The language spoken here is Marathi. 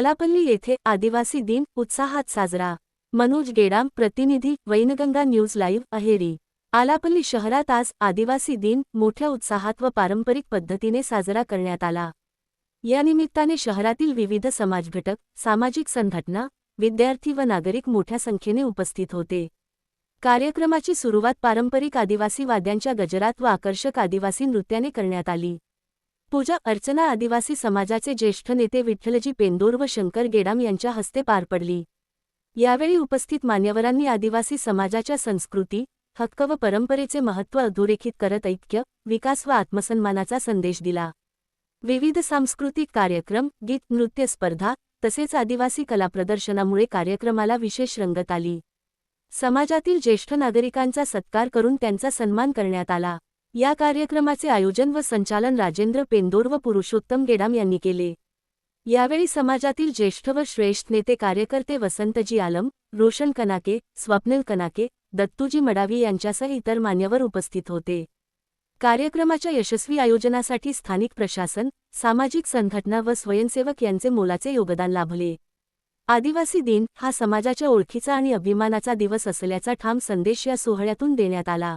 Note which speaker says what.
Speaker 1: आलापल्ली येथे आदिवासी दिन उत्साहात साजरा. मनोज गेडाम प्रतिनिधी वैनगंगा न्यूज लाईव्ह अहेरी. आलापल्ली शहरात आज आदिवासी दिन मोठ्या उत्साहात व पारंपरिक पद्धतीने साजरा करण्यात आला. या निमित्ताने शहरातील विविध समाजघटक सामाजिक संघटना विद्यार्थी व नागरिक मोठ्या संख्येने उपस्थित होते. कार्यक्रमाची सुरुवात पारंपरिक आदिवासी वाद्यांच्या गजरात व आकर्षक आदिवासी नृत्याने करण्यात आली. पूजा अर्चना आदिवासी समाजाचे ज्येष्ठ नेते विठ्ठलजी पेंदोर व शंकर गेडाम यांच्या हस्ते पार पडली. यावेळी उपस्थित मान्यवरांनी आदिवासी समाजाच्या संस्कृती हक्क व परंपरेचे महत्त्व अधोरेखित करत ऐक्य विकास व आत्मसन्मानाचा संदेश दिला. विविध सांस्कृतिक कार्यक्रम गीत नृत्य स्पर्धा तसेच आदिवासी कला प्रदर्शनामुळे कार्यक्रमाला विशेष रंगत आली. समाजातील ज्येष्ठ नागरिकांचा सत्कार करून त्यांचा सन्मान करण्यात आला. या कार्यक्रमाचे आयोजन व संचालन राजेंद्र पेंदोर व पुरुषोत्तम गेडाम यांनी केले. यावेळी समाजातील ज्येष्ठ व श्रेष्ठ नेते कार्यकर्ते वसंतजी आलम रोशन कनाके स्वप्निल कनाके दत्तूजी मडावी यांच्यासह इतर मान्यवर उपस्थित होते. कार्यक्रमाच्या यशस्वी आयोजनासाठी स्थानिक प्रशासन सामाजिक संघटना व स्वयंसेवक यांचे मोलाचे योगदान लाभले. आदिवासी दिन हा समाजाच्या ओळखीचा आणि अभिमानाचा दिवस असल्याचा ठाम संदेश या सोहळ्यातून देण्यात आला.